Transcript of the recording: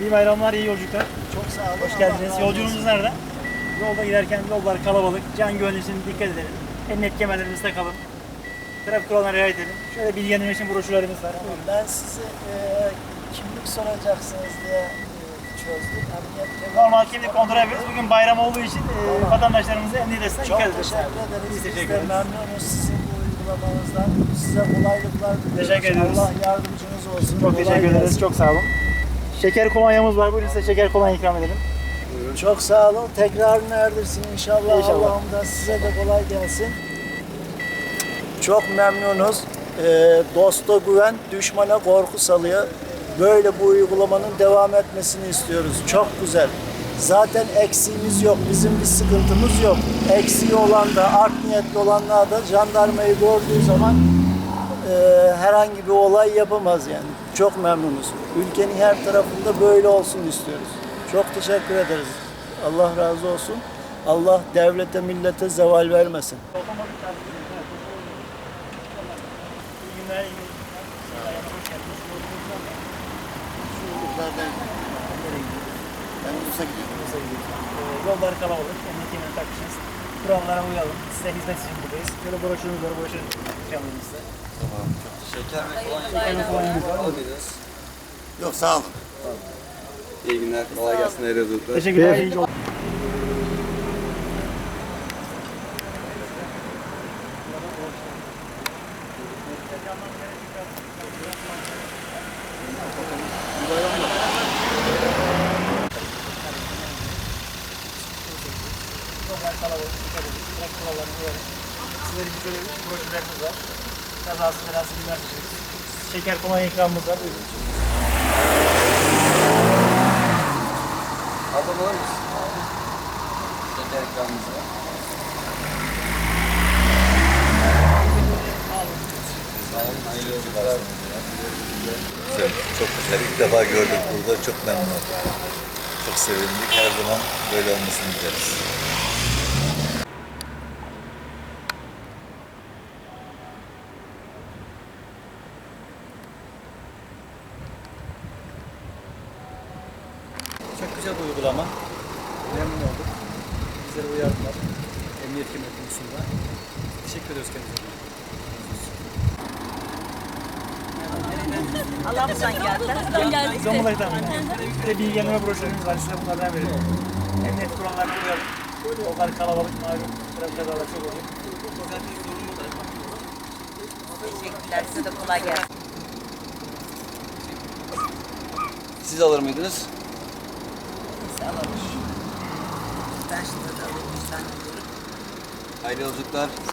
İyi bayramlar, iyi yolculuklar. Çok sağ olun. Hoş geldiniz. Allah olsun. nerede? Yolda giderken yollar kalabalık. Can için dikkat edelim. Emniyet kemerlerimizi takalım. Trafik kurallarına riayet edelim. Şöyle bilgilendirmek için broşürlerimiz var. Ben size e, kimlik soracaksınız diye e, çözdüm. Emniyet Normal kimlik kontrol yapıyoruz. Bugün bayram olduğu için e, Tamam. vatandaşlarımıza emniyet desteğine Çok dikkat ederiz. teşekkür ederiz. Biz teşekkür de ederiz. memnunuz sizin bu uygulamanızdan. Size kolaylıklar diliyoruz. Teşekkür ediyoruz. Allah yardımcınız olsun. Çok Kolay teşekkür ederiz. Çok sağ olun. Şeker kolonyamız var. Buyurun size şeker kolonya ikram edelim. Çok sağ olun. Tekrar neredesin inşallah. İnşallah. Allah'ım da size de kolay gelsin. Çok memnunuz. Ee, dosta güven, düşmana korku salıyor. Böyle bu uygulamanın devam etmesini istiyoruz. Çok güzel. Zaten eksiğimiz yok. Bizim bir sıkıntımız yok. Eksiği olan da, art niyetli olanlar da jandarmayı gördüğü zaman e, herhangi bir olay yapamaz yani. Çok memnunuz. Ülkenin her tarafında böyle olsun istiyoruz. Çok teşekkür ederiz. Allah razı olsun. Allah devlete, millete zeval vermesin. Ben kalabalık. Emniyet takmışsınız. Kurallara uyalım. Size hizmet için buradayız. Broşürümüz var. Broşür ikram edeyim size. Şeker ve Şeker kolonyamız var. Yok sağ olun. İyi günler, kolay gelsin yolculuklar. Teşekkürler. iyi yol- Yollar kalabalık. Dikkat edin. Trafik kurallarına uyalım. Bir broşürlerimiz var. Kazası belası bilmez Şeker kolonya ikramımız var. Buyurun. Ablam mısın? Şeker ikramımız var. Olun. Güzel, çok güzel. İlk defa gördük burada. Çok memnun oldum. Çok sevindik. Her zaman böyle olmasını dileriz. Güzel bir uygulama. Memnun olduk. Bizlere uyardılar. Emniyet kemeri konusunda. Teşekkür ediyoruz kendisine. Allah'ımızdan geldi. Zonguldak'tan. Size bilgilendirme broşürümüz var. Size bunlardan verelim. Emniyet kurallarına uyalım. Yollar kalabalık malum. Trafik kazaları çok oluyor. Teşekkürler. Size de kolay gelsin. Siz alır mıydınız? Ben şimdi de alayım. Hayırlı yolculuklar.